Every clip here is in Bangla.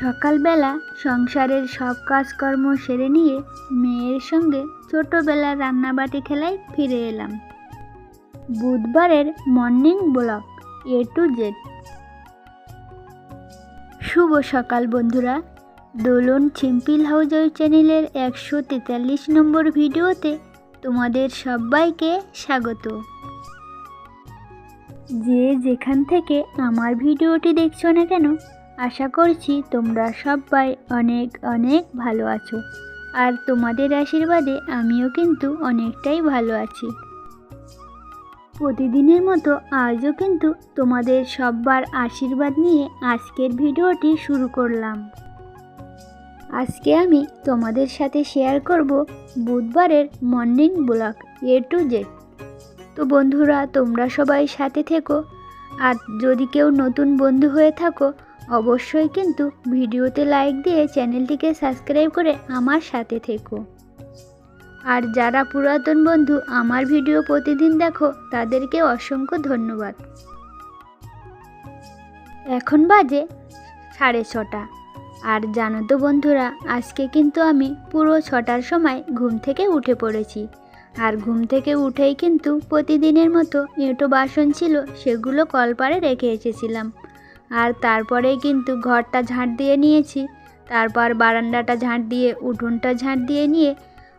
সকালবেলা সংসারের সব কাজকর্ম সেরে নিয়ে মেয়ের সঙ্গে ছোটোবেলার রান্নাবাটি খেলায় ফিরে এলাম। বুধবারের morning blog A to Z শুভ সকাল বন্ধুরা। দোলন ছিম্পিল হাউজার চ্যানেলের একশো তেতাল্লিশ নম্বর ভিডিওতে তোমাদের সবাইকে স্বাগত। যে যেখান থেকে আমার ভিডিওটি দেখছ না কেন আশা করছি তোমরা সবাই অনেক অনেক ভালো আছো। আর তোমাদের আশীর্বাদে আমিও কিন্তু অনেকটাই ভালো আছি। প্রতিদিনের মতো আজও কিন্তু তোমাদের সব্বার আশীর্বাদ নিয়ে আজকের ভিডিওটি শুরু করলাম। আজকে আমি তোমাদের সাথে শেয়ার করব বুধবারের morning blog A to Z. তো বন্ধুরা, তোমরা সবাই সাথে থেকো। আর যদি কেউ নতুন বন্ধু হয়ে থাকো অবশ্যই কিন্তু ভিডিওতে লাইক দিয়ে চ্যানেলটিকে সাবস্ক্রাইব করে আমার সাথে থেকো। আর যারা পুরাতন বন্ধু, আমার ভিডিও প্রতিদিন দেখো, তাদেরকে অসংখ্য ধন্যবাদ। এখন বাজে সাড়ে ছটা। আর জানো তো বন্ধুরা, আজকে কিন্তু আমি পুরো ছটার সময় ঘুম থেকে উঠে পড়েছি। আর ঘুম থেকে উঠেই কিন্তু প্রতিদিনের মতো এঁটো বাসন ছিল, সেগুলো কলপারে রেখে এসেছিলাম। আর তারপরেই কিন্তু ঘরটা ঝাঁট দিয়ে নিয়েছি। তারপর বারান্দাটা ঝাঁট দিয়ে, উঠোনটা ঝাঁট দিয়ে নিয়ে,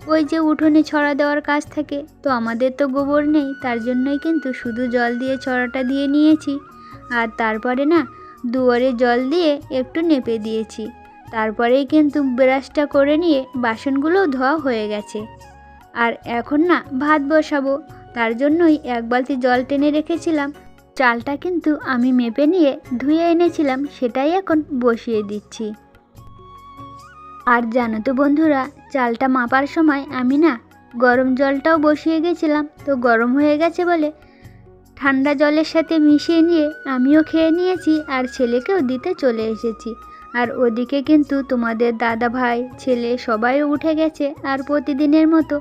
ওই যে উঠোনে ছড়া দেওয়ার কাজ থাকে। তো আমাদের তো গোবর নেই, তার জন্যই কিন্তু শুধু জল দিয়ে ছড়াটা দিয়ে নিয়েছি। আর তারপরে না, দুয়ারে জল দিয়ে একটু নেপে দিয়েছি। তারপরেই কিন্তু ব্রাশটা করে নিয়ে বাসনগুলোও ধোয়া হয়ে গেছে। আর এখন না, ভাত বসাবো। তার জন্যই এক বালতি জল টেনে রেখেছিলাম। চালটা কিন্তু আমি মেপে নিয়ে ধুয়ে এনেছিলাম, সেটাই এখন বসিয়ে দিচ্ছি। আর জানো তো বন্ধুরা, চালটা মাপার সময় আমি না গরম জলটাও বসিয়ে গেছিলাম, তো গরম হয়ে গেছে বলে ঠান্ডা জলের সাথে মিশিয়ে নিয়ে আমিও খেয়ে নিয়েছি আর ছেলেকেও দিতে চলে এসেছি। আর ওদিকে কিন্তু তোমাদের দাদা ভাই, ছেলে সবাই উঠে গেছে আর প্রতিদিনের মতো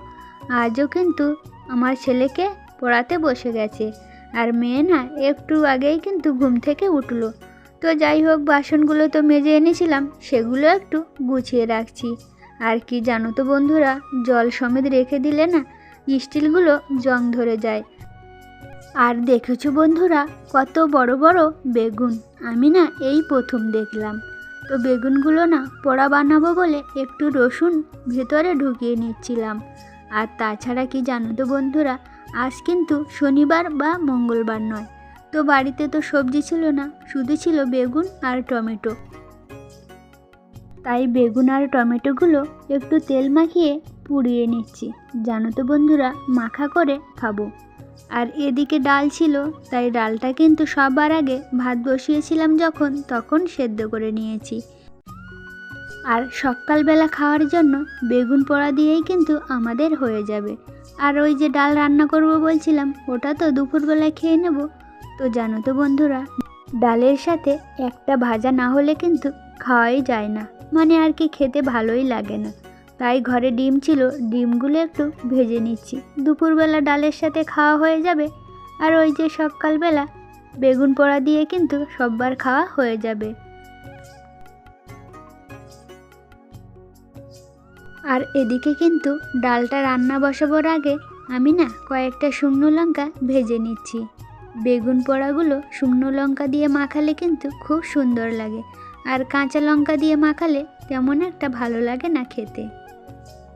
আজও কিন্তু আমার ছেলেকে পড়াতে বসে গেছে। আর মেয়ে না একটু আগেই কিন্তু ঘুম থেকে উঠল। তো যাই হোক, বাসনগুলো তো মেজে এনেছিলাম, সেগুলো একটু গুছিয়ে রাখছি। আর কি জানো তো বন্ধুরা, জল সমেত রেখে দিলে না স্টিলগুলো জং ধরে যায়। আর দেখেছ বন্ধুরা, কত বড় বড় বেগুন। আমি না এই প্রথম দেখলাম। তো বেগুনগুলো না পোড়া বানাবো বলে একটু রসুন ভেতরে ঢুকিয়ে নিচ্ছিলাম। আর তাছাড়া কি জানো তো বন্ধুরা আজ কিন্তু শনিবার বা মঙ্গলবার নয়। তো বাড়িতে তো সবজি ছিল না, শুধু ছিল বেগুন আর টমেটো। তাই বেগুন আর টমেটোগুলো একটু তেল মাখিয়ে পুড়িয়ে নিচ্ছি। জানো তো বন্ধুরা, মাখা করে খাব। আর এদিকে ডাল ছিল, তাই ডালটা কিন্তু সবার আগে ভাত বসিয়েছিলাম যখন, তখন সেদ্ধ করে নিয়েছি। আর সকালবেলা খাওয়ার জন্য বেগুন পোড়া দিয়েই কিন্তু আমাদের হয়ে যাবে। আর ওই যে ডাল রান্না করব বলছিলাম, ওটা তো দুপুরবেলায় খেয়ে নেব। তো জানো তো বন্ধুরা, ডালের সাথে একটা ভাজা না হলে কিন্তু খাওয়াই যায় না। মানে আর কি খেতে ভালোই লাগে না। তাই ঘরে ডিম ছিল, ডিমগুলো একটু ভেজে নিচ্ছি। দুপুরবেলা ডালের সাথে খাওয়া হয়ে যাবে। আর ওই যে সকালবেলা বেগুন পোড়া দিয়ে কিন্তু সববার খাওয়া হয়ে যাবে। আর এদিকে কিন্তু ডালটা রান্না বসাবার আগে আমি না কয়েকটা শুকনো লঙ্কা ভেজে নিচ্ছি। বেগুন পোড়াগুলো শুকনো লঙ্কা দিয়ে মাখালে কিন্তু খুব সুন্দর লাগে আর কাঁচা লঙ্কা দিয়ে মাখালে তেমন একটা ভালো লাগে না খেতে।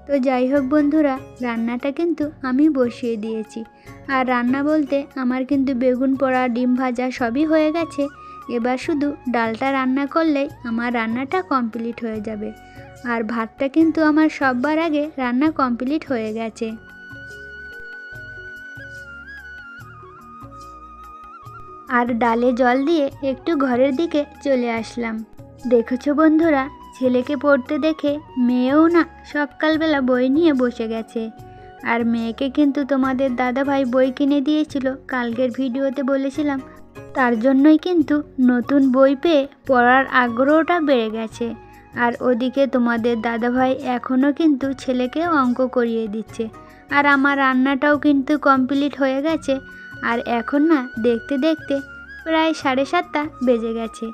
তো যাই হোক বন্ধুরা, রান্নাটা কিন্তু আমি বসিয়ে দিয়েছি। আর রান্না বলতে আমার কিন্তু বেগুন পোড়া, ডিম ভাজা সবই হয়ে গেছে। এবার শুধু ডালটা রান্না করলেই আমার রান্নাটা কমপ্লিট হয়ে যাবে। আর ভাতটা কিন্তু আমার সববার আগে রান্না কমপ্লিট হয়ে গেছে। আর ডালে জল দিয়ে একটু ঘরের দিকে চলে আসলাম। দেখেছ বন্ধুরা, ছেলেকে পড়তে দেখে মেয়েও না সকালবেলা বই নিয়ে বসে গেছে। আর মেয়েকে কিন্তু তোমাদের দাদাভাই বই কিনে দিয়েছিল, কালকের ভিডিওতে বলেছিলাম। তার জন্যই কিন্তু নতুন বই পেয়ে পড়ার আগ্রহটা বেড়ে গেছে। আর ওদিকে তোমাদের দাদাভাই এখনও কিন্তু ছেলেকে অঙ্ক করিয়ে দিচ্ছে। আর আমার রান্নাটাও কিন্তু কমপ্লিট হয়ে গেছে। আর এখন না, দেখতে দেখতে প্রায় সাড়ে সাতটা বেজে গেছে।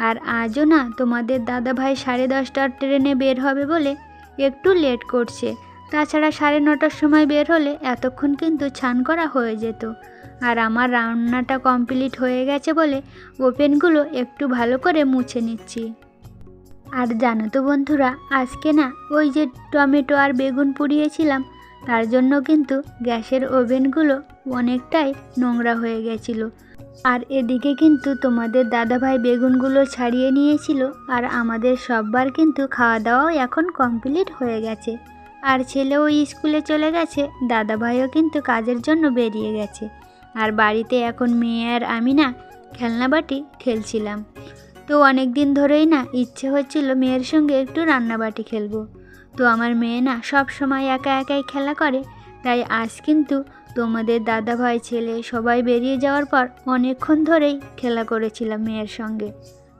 আর আজও না, তোমাদের দাদাভাই সাড়ে দশটার ট্রেনে বের হবে বলে একটু লেট করছে। তাছাড়া সাড়ে নটার সময় বের হলে এতক্ষণ কিন্তু ছান করা হয়ে যেত। আর আমার রান্নাটা কমপ্লিট হয়ে গেছে বলে ওপেনগুলো একটু ভালো করে মুছে নিচ্ছি। আর জানো তো বন্ধুরা, আজকে না ওই যে টমেটো আর বেগুন পুড়িয়েছিলাম, তার জন্য কিন্তু গ্যাসের ওভেনগুলো অনেকটাই নোংরা হয়ে গেছিল। আর এদিকে কিন্তু তোমাদের দাদাভাই বেগুনগুলো ছাড়িয়ে নিয়েছিল, আর আমাদের সববার কিন্তু খাওয়া দাওয়াও এখন কমপ্লিট হয়ে গেছে। আর ছেলেও স্কুলে চলে গেছে, দাদাভাইও কিন্তু কাজের জন্য বেরিয়ে গেছে। আর বাড়িতে এখন মেয়ে আর আমি না খেলনাবাটি খেলছিলাম। তো অনেক দিন ধরেই না ইচ্ছে হচ্ছিল মেয়ের সঙ্গে একটু রান্নাবাটি খেলব। তো আমার মেয়ে না সব সময় একা একাই খেলা করে, তাই আজ কিন্তু তোমাদের দাদা ভাই ছেলে সবাই বেরিয়ে যাওয়ার পর অনেকক্ষণ ধরেই খেলা করেছিলাম মেয়ের সঙ্গে।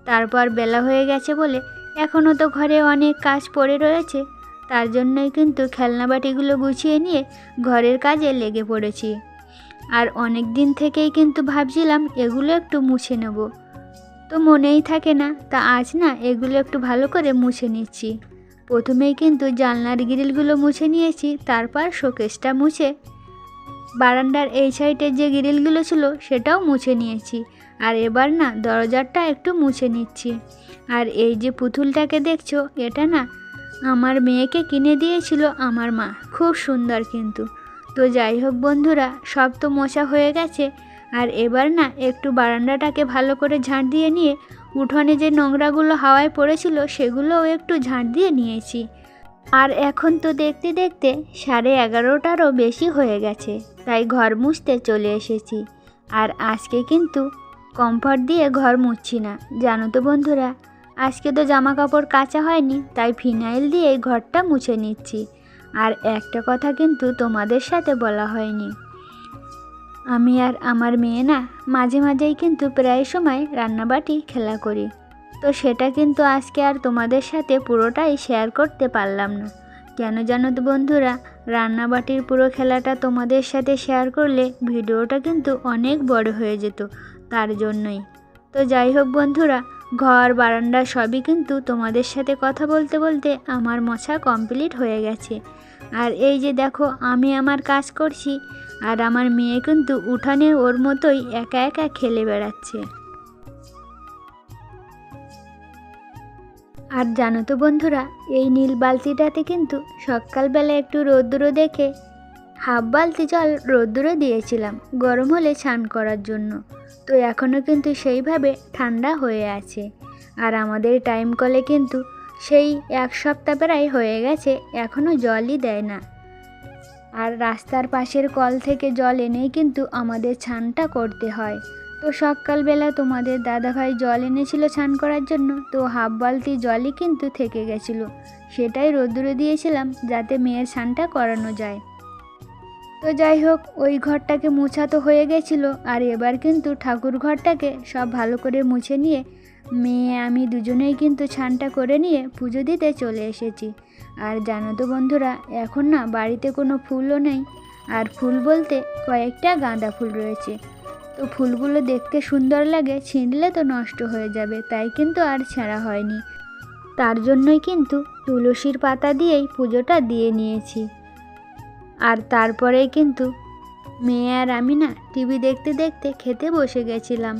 তারপর বেলা হয়ে গেছে বলে এখনও তো ঘরে অনেক কাজ পড়ে রয়েছে, তার জন্যই কিন্তু খেলনাবাটিগুলো গুছিয়ে নিয়ে ঘরের কাজে লেগে পড়েছি। আর অনেক দিন থেকেই কিন্তু ভাবছিলাম এগুলো একটু মুছে নেব। তো মনেই থাকে না, তা আজ না এগুলো একটু ভালো করে মুছে নিচ্ছি। প্রথমেই কিন্তু জানলার গ্রিলগুলো মুছে নিয়েছি, তারপর শোকেসটা মুছে বারান্দার এই সাইডের যে গ্রিলগুলো ছিল সেটাও মুছে নিয়েছি। আর এবার না দরজাটা একটু মুছে নিচ্ছি। আর এই যে পুতুলটাকে দেখছ, এটা না আমার মেয়েকে কিনে দিয়েছিল আমার মা। খুব সুন্দর কিন্তু। তো যাই হোক বন্ধুরা, সব তো মোছা হয়ে গেছে। আর এবার না একটু বারান্দাটাকে ভালো করে ঝাঁট দিয়ে নিয়ে উঠোনে যে নোংরাগুলো হাওয়ায় পড়েছিল সেগুলোও একটু ঝাঁট দিয়ে নিয়েছি। আর এখন তো দেখতে দেখতে সাড়ে এগারোটারও বেশি হয়ে গেছে, তাই ঘর মুছতে চলে এসেছি। আর আজকে কিন্তু কমফর্ট দিয়ে ঘর মুছছি না, জানো তো বন্ধুরা। আজকে তো জামা কাপড় কাচা হয়নি, তাই ফিনাইল দিয়ে ঘরটা মুছে নিচ্ছি। আর একটা কথা কিন্তু তোমাদের সাথে বলা হয়নি। আমি আর আমার মেয়ে না, মাঝে মাঝেই কিন্তু প্রায় সময় রান্নাবাটি খেলা করি। তো সেটা কিন্তু আজকে আর তোমাদের সাথে পুরোটাই শেয়ার করতে পারলাম না। কেন জানো তো বন্ধুরা, রান্নাবাটির পুরো খেলাটা তোমাদের সাথে শেয়ার করলে ভিডিওটা কিন্তু অনেক বড় হয়ে যেত, তার জন্যই। তো যাই হোক বন্ধুরা, ঘর, বারান্দা সবই কিন্তু তোমাদের সাথে কথা বলতে বলতে আমার মশা কমপ্লিট হয়ে গেছে। আর এই যে দেখো, আমি আমার কাজ করছি আর আমার মেয়ে কিন্তু উঠানে ওর মতোই একা একা খেলে বেড়াচ্ছে। আর জানো তো বন্ধুরা, এই নীল বালতিটাতে কিন্তু সকালবেলা একটু রোদ্দুরো দেখে হাফ বালতি জল রোদ্দুরে দিয়েছিলাম, গরম হলে স্নান করার জন্য। তো এখনও কিন্তু সেইভাবে ঠান্ডা হয়ে আছে। আর আমাদের টাইম কলে কিন্তু সেই এক সপ্তাহ প্রায় হয়ে গেছে এখনও জলই দেয় না। আর রাস্তার পাশের কল থেকে জল এনেই কিন্তু আমাদের ছানটা করতে হয়। তো সকালবেলা তোমাদের দাদাভাই জল এনেছিল স্নান করার জন্য, তো হাফ বালতি জলই কিন্তু থেকে গেছিল। সেটাই রোদ্দুরে দিয়েছিলাম যাতে মেয়ের স্নানটা করানো যায়। তো যাই হোক, ওই ঘরটাকে মুছা তো হয়ে গেছিল, আর এবার কিন্তু ঠাকুর ঘরটাকে সব ভালো করে মুছে নিয়ে মেয়ে, আমি দুজনেই কিন্তু ছানটা করে নিয়ে পুজো দিতে চলে এসেছি। আর জানো তো বন্ধুরা, এখন না বাড়িতে কোনো ফুলও নেই। আর ফুল বলতে কয়েকটা গাঁদা ফুল রয়েছে। তো ফুলগুলো দেখতে সুন্দর লাগে, ছিঁড়লে তো নষ্ট হয়ে যাবে, তাই কিন্তু আর ছেঁড়া হয়নি। তার জন্যই কিন্তু তুলসীর পাতা দিয়েই পুজোটা দিয়ে নিয়েছি। আর তারপরেই কিন্তু মেয়ে আর আমি না টিভি দেখতে দেখতে খেতে বসে গেছিলাম।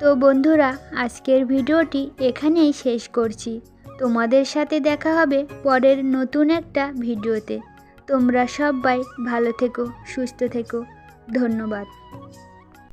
তো বন্ধুরা, আজকের ভিডিওটি এখানেই শেষ করছি। তোমাদের সাথে দেখা হবে পরের নতুন একটা ভিডিওতে। তোমরা সবাই ভালো থেকো, সুস্থ থেকো। ধন্যবাদ।